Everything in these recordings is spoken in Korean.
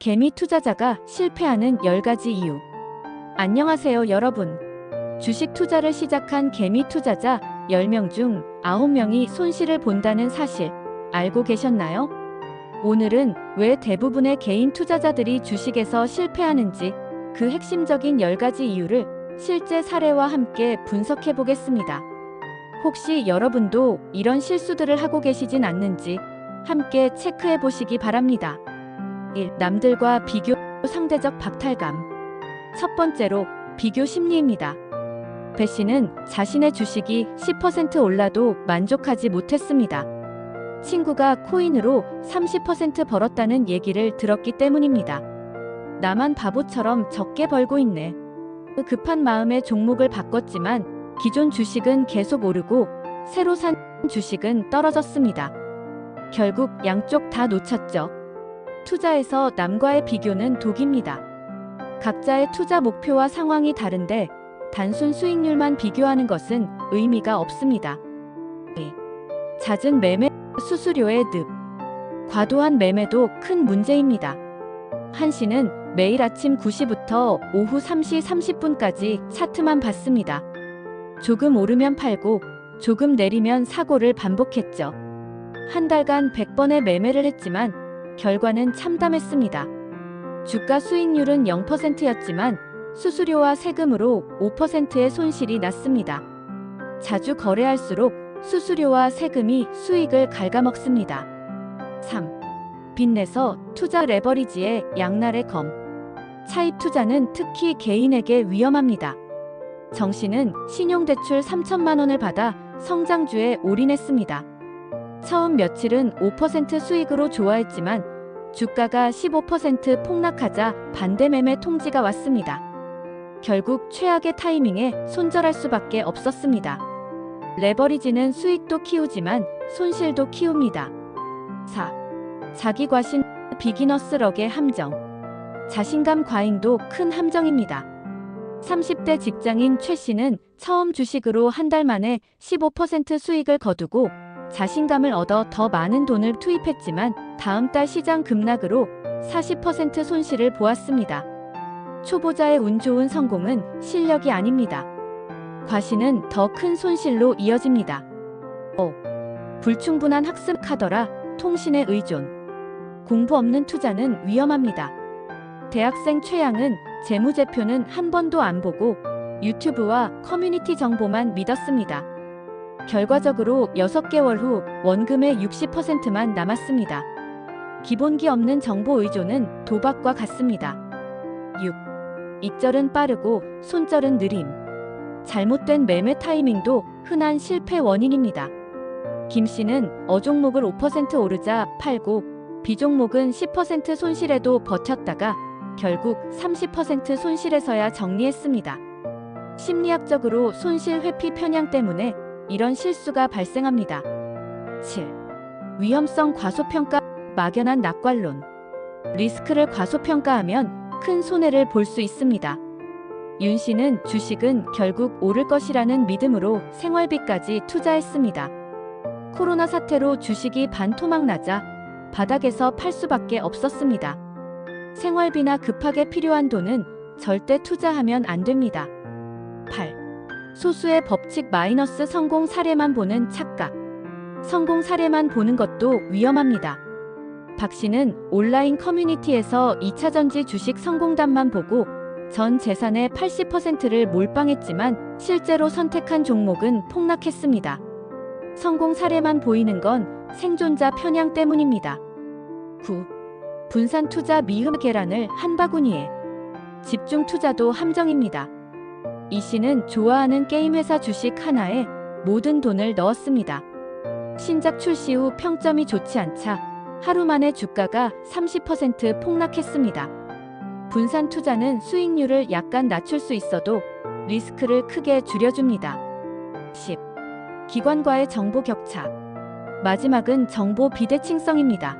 개미 투자자가 실패하는 10가지 이유. 안녕하세요, 여러분. 주식 투자를 시작한 개미 투자자 10명 중 9명이 손실을 본다는 사실 알고 계셨나요? 오늘은 왜 대부분의 개인 투자자들이 주식에서 실패하는지 그 핵심적인 10가지 이유를 실제 사례와 함께 분석해 보겠습니다. 혹시 여러분도 이런 실수들을 하고 계시진 않는지 함께 체크해 보시기 바랍니다. 1. 남들과 비교 상대적 박탈감. 첫 번째로 비교 심리입니다. 배 씨는 자신의 주식이 10% 올라도 만족하지 못했습니다. 친구가 코인으로 30% 벌었다는 얘기를 들었기 때문입니다. 나만 바보처럼 적게 벌고 있네. 그 급한 마음에 종목을 바꿨지만 기존 주식은 계속 오르고 새로 산 주식은 떨어졌습니다. 결국 양쪽 다 놓쳤죠. 투자에서 남과의 비교는 독입니다. 각자의 투자 목표와 상황이 다른데 단순 수익률만 비교하는 것은 의미가 없습니다. 네. 잦은 매매 수수료의 늪. 과도한 매매도 큰 문제입니다. 한 씨는 매일 아침 9시부터 오후 3시 30분까지 차트만 봤습니다. 조금 오르면 팔고 조금 내리면 사고를 반복했죠. 한 달간 100번의 매매를 했지만 결과는 참담했습니다. 주가 수익률은 0%였지만 수수료와 세금으로 5%의 손실이 났습니다. 자주 거래할수록 수수료와 세금이 수익을 갉아먹습니다. 3. 빚내서 투자 레버리지의 양날의 검. 차입 투자는 특히 개인에게 위험합니다. 정 씨는 신용대출 3천만 원을 받아 성장주에 올인했습니다. 처음 며칠은 5% 수익으로 좋아했지만 주가가 15% 폭락하자 반대 매매 통지가 왔습니다. 결국 최악의 타이밍에 손절할 수밖에 없었습니다. 레버리지는 수익도 키우지만 손실도 키웁니다. 4. 자기 과신 비기너스 럭의 함정. 자신감 과잉도 큰 함정입니다. 30대 직장인 최 씨는 처음 주식으로 한 달 만에 15% 수익을 거두고 자신감을 얻어 더 많은 돈을 투입했지만 다음 달 시장 급락으로 40% 손실을 보았습니다. 초보자의 운 좋은 성공은 실력이 아닙니다. 과시는 더 큰 손실로 이어집니다. 5. 불충분한 학습하더라 통신에 의존. 공부 없는 투자는 위험합니다. 대학생 최양은 재무제표는 한 번도 안 보고 유튜브와 커뮤니티 정보만 믿었습니다. 결과적으로 6개월 후 원금의 60%만 남았습니다. 기본기 없는 정보 의존은 도박과 같습니다. 6. 입절은 빠르고 손절은 느림. 잘못된 매매 타이밍도 흔한 실패 원인입니다. 김 씨는 어종목을 5% 오르자 팔고 비종목은 10% 손실에도 버텼다가 결국 30% 손실에서야 정리했습니다. 심리학적으로 손실 회피 편향 때문에 이런 실수가 발생합니다. 7. 위험성 과소평가 막연한 낙관론. 리스크를 과소평가하면 큰 손해를 볼 수 있습니다. 윤 씨는 주식은 결국 오를 것이라는 믿음으로 생활비까지 투자했습니다. 코로나 사태로 주식이 반토막 나자 바닥에서 팔 수밖에 없었습니다. 생활비나 급하게 필요한 돈은 절대 투자하면 안 됩니다. 8. 소수의 법칙 마이너스 성공 사례만 보는 착각. 성공 사례만 보는 것도 위험합니다. 박 씨는 온라인 커뮤니티에서 2차전지 주식 성공담만 보고 전 재산의 80%를 몰빵했지만 실제로 선택한 종목은 폭락했습니다. 성공 사례만 보이는 건 생존자 편향 때문입니다. 9. 분산 투자 미흡 계란을 한 바구니에. 집중 투자도 함정입니다. 이 씨는 좋아하는 게임 회사 주식 하나에 모든 돈을 넣었습니다. 신작 출시 후 평점이 좋지 않자 하루 만에 주가가 30% 폭락했습니다. 분산 투자는 수익률을 약간 낮출 수 있어도 리스크를 크게 줄여줍니다. 10. 기관과의 정보 격차. 마지막은 정보 비대칭성입니다.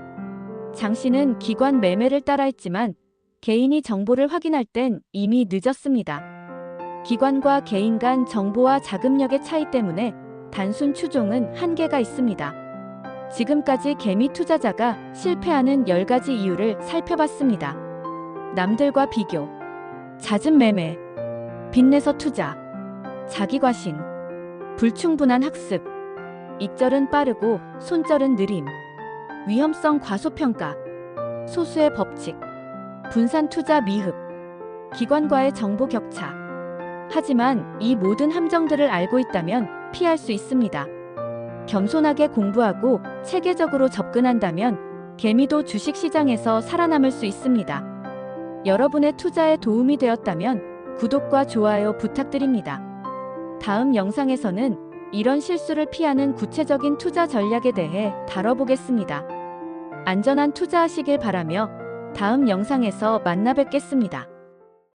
장 씨는 기관 매매를 따라했지만 개인이 정보를 확인할 땐 이미 늦었습니다. 기관과 개인 간 정보와 자금력의 차이 때문에 단순 추종은 한계가 있습니다. 지금까지 개미 투자자가 실패하는 10가지 이유를 살펴봤습니다. 남들과 비교, 잦은 매매, 빚내서 투자, 자기과신, 불충분한 학습, 입절은 빠르고 손절은 느림, 위험성 과소평가, 소수의 법칙, 분산 투자 미흡, 기관과의 정보 격차. 하지만 이 모든 함정들을 알고 있다면 피할 수 있습니다. 겸손하게 공부하고 체계적으로 접근한다면 개미도 주식시장에서 살아남을 수 있습니다. 여러분의 투자에 도움이 되었다면 구독과 좋아요 부탁드립니다. 다음 영상에서는 이런 실수를 피하는 구체적인 투자 전략에 대해 다뤄보겠습니다. 안전한 투자하시길 바라며 다음 영상에서 만나 뵙겠습니다.